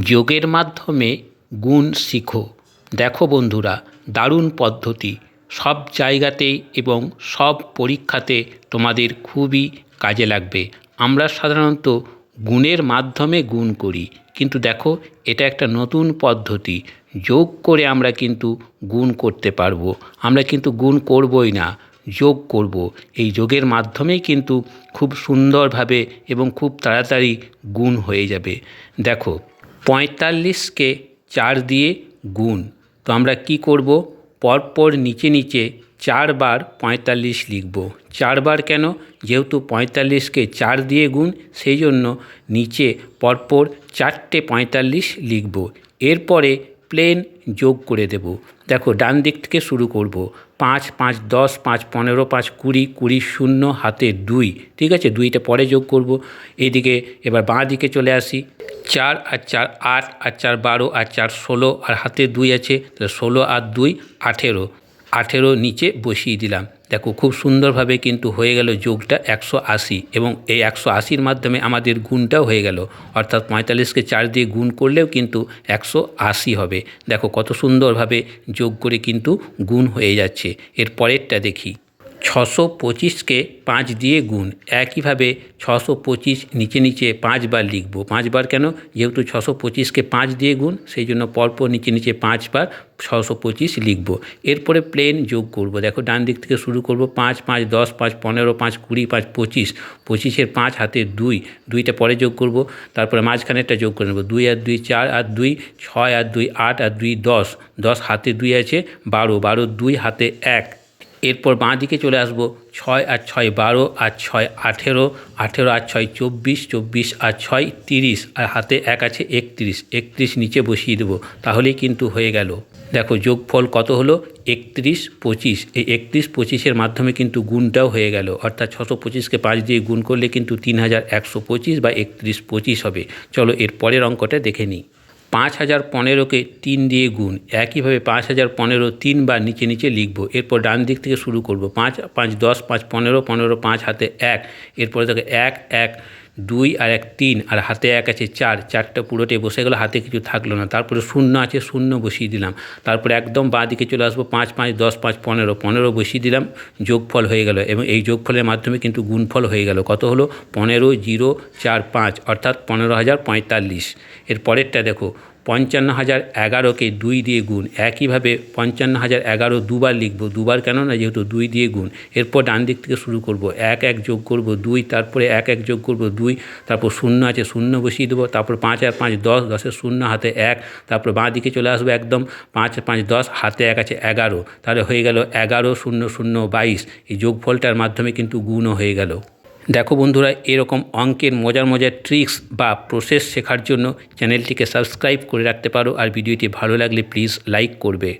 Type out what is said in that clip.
যোগের মাধ্যমে গুণ শিখো। দেখো বন্ধুরা, দারুণ পদ্ধতি। সব জায়গাতেই এবং সব পরীক্ষাতে তোমাদের খুবই কাজে লাগবে। আমরা সাধারণত গুণের মাধ্যমে গুণ করি, কিন্তু দেখো, এটা একটা নতুন পদ্ধতি। যোগ করে আমরা কিন্তু গুণ করতে পারব। আমরা কিন্তু গুণ করবই না, যোগ করব। এই যোগের মাধ্যমেই কিন্তু খুব সুন্দরভাবে এবং খুব তাড়াতাড়ি গুণ হয়ে যাবে। দেখো পঁয়তাল্লিশকে চার দিয়ে গুণ। তো আমরা কি করব? পরপর নিচে নিচে চারবার পঁয়তাল্লিশ লিখব। চারবার কেন? যেহেতু পঁয়তাল্লিশকে চার দিয়ে গুণ, সেই জন্য নিচে পরপর চারটে পঁয়তাল্লিশ লিখব। এরপরে প্লেন যোগ করে দেব। দেখো, ডান দিক থেকে শুরু করব। পাঁচ পাঁচ, দশ, পাঁচ, পনেরো, পাঁচ, কুড়ি কুড়ি, শূন্য, হাতে দুই, ঠিক আছে? দুইটা পরে যোগ করব। এদিকে এবার বাঁ দিকে চলে আসি। চার আর চার আট আর চার বারো আর চার ষোলো আর হাতে দুই আছে। তাহলে ষোলো আর দুই আঠেরো। আঠেরো নিচে বসিয়ে দিলাম। দেখো, খুব সুন্দরভাবে কিন্তু হয়ে গেল যোগটা একশো আশি এবং এই একশো আশির মাধ্যমে আমাদের গুণটাও হয়ে গেল। অর্থাৎ পঁয়তাল্লিশকে চার দিয়ে গুণ করলেও কিন্তু একশো আশি হবে। দেখো, কত সুন্দরভাবে যোগ করে কিন্তু গুণ হয়ে যাচ্ছে। এর পরেরটা দেখি। ছশো পঁচিশকে পাঁচ দিয়ে গুণ। একইভাবে ছশো পঁচিশ নিচে নিচে পাঁচবার লিখব। পাঁচবার কেন? যেহেতু ছশো পঁচিশকে পাঁচ দিয়ে গুণ, সেই জন্য পরপর নিচে নিচে পাঁচবার ছশো পঁচিশ লিখব। এরপরে প্লেন যোগ করব। দেখো, ডান দিক থেকে শুরু করব। পাঁচ পাঁচ, দশ, পাঁচ, পনেরো, পাঁচ, কুড়ি, পাঁচ, পঁচিশ। পঁচিশের পাঁচ, হাতে দুই। দুইটা পরে যোগ করব। তারপরে মাঝখানেরটা যোগ করে নেব। দুই আর দুই, চার আর দুই, ছয় আর দুই, আট আর দুই, দশ। দশ হাতে দুই আছে, বারো। বারো, দুই, হাতে এক। এরপর বাঁ দিকে চলে আসব ছয় আর ছয় বারো আর ছয় আঠেরো আঠেরো আর ছয় চব্বিশ চব্বিশ আর ছয় তিরিশ, আর হাতে এক আছে একত্রিশ। একত্রিশ নিচে বসিয়ে দেবো, তাহলেই কিন্তু হয়ে গেল। দেখো যোগফল কত হলো? একত্রিশ পঁচিশ। এই একত্রিশ পঁচিশের মাধ্যমে কিন্তু গুণটাও হয়ে গেল। অর্থাৎ ছশো পঁচিশকে পাঁচ দিয়ে গুণ করলে কিন্তু তিন হাজার একশো পঁচিশ বা একত্রিশ পঁচিশ হবে। চলো এর পরের অঙ্কটা দেখে নিই। পাঁচ হাজার পনেরোকে তিন দিয়ে গুণ। একইভাবে পাঁচ হাজার পনেরো তিনবার নিচে নিচে লিখব। এরপর ডান দিক থেকে শুরু করব। পাঁচ পাঁচ দশ, পাঁচ পনেরো পনেরো, পাঁচ হাতে এক। এরপরে তাকে এক এক দুই আর এক, তিন, আর হাতে এক আছে চার, চারটা পুরোটে বসে গেলো, হাতে কিছু থাকল না। তারপরে শূন্য আছে, শূন্য বসিয়ে দিলাম। তারপরে একদম বাঁ দিকে চলে আসব, পাঁচ পাঁচ, দশ, পাঁচ, পনেরো পনেরো বসিয়ে দিলাম, যোগফল হয়ে গেল। এবং এই যোগফলের মাধ্যমে কিন্তু গুণফল হয়ে গেল। কত হলো? পনেরো, জিরো, চার, পাঁচ, অর্থাৎ পনেরো হাজার পঁয়তাল্লিশ। এর পরেরটা দেখো পঞ্চান্ন হাজার এগারোকে দুই দিয়ে গুণ। একইভাবে পঞ্চান্ন হাজার এগারো দুবার লিখব। দুবার কেন না, যেহেতু দুই দিয়ে গুণ। এরপর ডান দিক থেকে শুরু করব। এক এক যোগ করব দুই, তারপরে এক এক যোগ করব দুই, তারপর শূন্য আছে, শূন্য বসিয়ে দেবো, তারপর পাঁচ আর পাঁচ দশ, দশের শূন্য, হাতে এক, তারপর বাঁ দিকে চলে আসব একদম, পাঁচ পাঁচ দশ, হাতে এক আছে এগারো। তাহলে হয়ে গেল এগারো, শূন্য শূন্য, বাইশ। এই যোগফলটার মাধ্যমে কিন্তু গুণও হয়ে গেল। দেখো বন্ধুরা, এরকম অঙ্কের মজার মজার ট্রিক্স বা প্রসেস শেখার জন্য চ্যানেলটিকে সাবস্ক্রাইব করে রাখতে পারো আর ভিডিওটি ভালো লাগলে প্লিজ লাইক করবে।